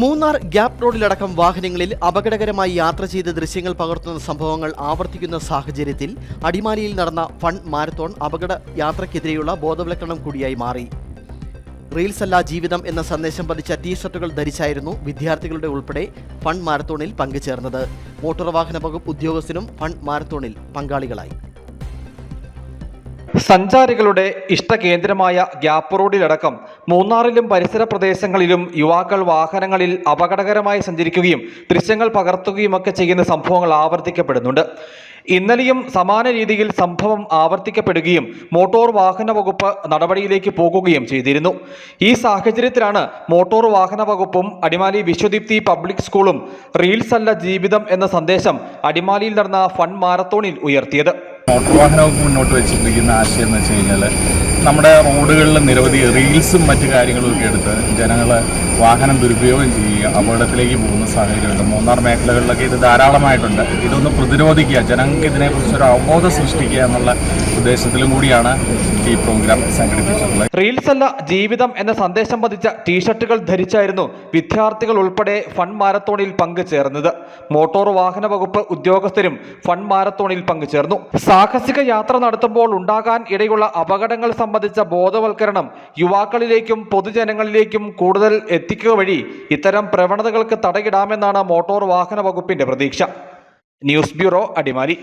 Munnar gap റോഡിലടക്കം വാഹനങ്ങളിൽ അപകടകരമായി യാത്ര ചെയ്ത ദൃശ്യങ്ങൾ പകർത്തുന്ന സംഭവങ്ങൾ ആവർത്തിക്കുന്ന സാഹചര്യത്തിൽ അടിമാലിയിൽ നടന്ന ഫൺ മാരത്തോൺ അപകട യാത്രയ്ക്കെതിരെയുള്ള ബോധവൽക്കരണം കൂടിയായി മാറി. റീൽസ് അല്ല ജീവിതം എന്ന സന്ദേശം പതിച്ച ടീ ഷർട്ടുകൾ ധരിച്ചായിരുന്നു വിദ്യാർത്ഥികളുടെ ഉൾപ്പെടെ ഫൺ മാരത്തോണിൽ പങ്കുചേർന്നത്. മോട്ടോർ വാഹന വകുപ്പ് ഉദ്യോഗസ്ഥനും ഫൺ മാരത്തോണിൽ പങ്കാളികളായി. സഞ്ചാരികളുടെ ഇഷ്ടകേന്ദ്രമായ ഗ്യാപ്പ് റോഡിലടക്കം മൂന്നാറിലും പരിസര പ്രദേശങ്ങളിലും യുവാക്കൾ വാഹനങ്ങളിൽ അപകടകരമായി സഞ്ചരിക്കുകയും ദൃശ്യങ്ങൾ പകർത്തുകയുമൊക്കെ ചെയ്യുന്ന സംഭവങ്ങൾ ആവർത്തിക്കപ്പെടുന്നുണ്ട്. ഇന്നലെയും സമാന രീതിയിൽ സംഭവം ആവർത്തിക്കപ്പെടുകയും മോട്ടോർ വാഹന വകുപ്പ് നടപടിയിലേക്ക് പോകുകയും ചെയ്തിരുന്നു. ഈ സാഹചര്യത്തിലാണ് മോട്ടോർ വാഹന വകുപ്പും അടിമാലി വിശ്വദീപ്തി പബ്ലിക് സ്കൂളും റീൽസ് അല്ല ജീവിതം എന്ന സന്ദേശം അടിമാലിയിൽ നടന്ന ഫൺ മാരത്തോണിൽ ഉയർത്തിയത്. മോട്ടോർ വാഹന വകുപ്പ് മുന്നോട്ട് വെച്ചിരിക്കുന്ന ആശയം എന്ന് വെച്ച് കഴിഞ്ഞാൽ നമ്മുടെ റോഡുകളിൽ നിരവധി റീൽസും മറ്റു കാര്യങ്ങളും ഒക്കെ എടുത്ത് ജനങ്ങൾ വാഹനം ദുരുപയോഗം ചെയ്യുക അപകടത്തിലേക്ക് പോകുന്ന സാഹചര്യമുണ്ട്. മൂന്നാർ മേഖലകളിലൊക്കെ ഇത് ധാരാളമായിട്ടുണ്ട്. ഇതൊന്ന് പ്രതിരോധിക്കുക ജനങ്ങൾക്ക് ഇതിനെക്കുറിച്ചൊരു അവബോധം സൃഷ്ടിക്കുക എന്നുള്ള ഉദ്ദേശത്തിലും കൂടിയാണ് ഈ പ്രോഗ്രാം സംഘടിപ്പിച്ചിട്ടുള്ളത്. റീൽസ് അല്ല ജീവിതം എന്ന സന്ദേശം പതിച്ച ടീഷർട്ടുകൾ ധരിച്ചായിരുന്നു വിദ്യാർത്ഥികൾ ഉൾപ്പെടെ ഫൺ മാരത്തോണിൽ പങ്കുചേർന്നത്. മോട്ടോർ വാഹന വകുപ്പ് ഉദ്യോഗസ്ഥരും ഫൺ മാരത്തോണിൽ പങ്കുചേർന്നു. സാഹസിക യാത്ര നടത്തുമ്പോൾ ഉണ്ടാകാൻ ഇടയുള്ള അപകടങ്ങൾ സംബന്ധിച്ച ബോധവൽക്കരണം യുവാക്കളിലേക്കും പൊതുജനങ്ങളിലേക്കും കൂടുതൽ എത്തിക്കുക വഴി ഇത്തരം പ്രവണതകൾക്ക് തടയിടാമെന്നാണ് മോട്ടോർ വാഹന വകുപ്പിന്റെ പ്രതീക്ഷ. News bureau Adimali.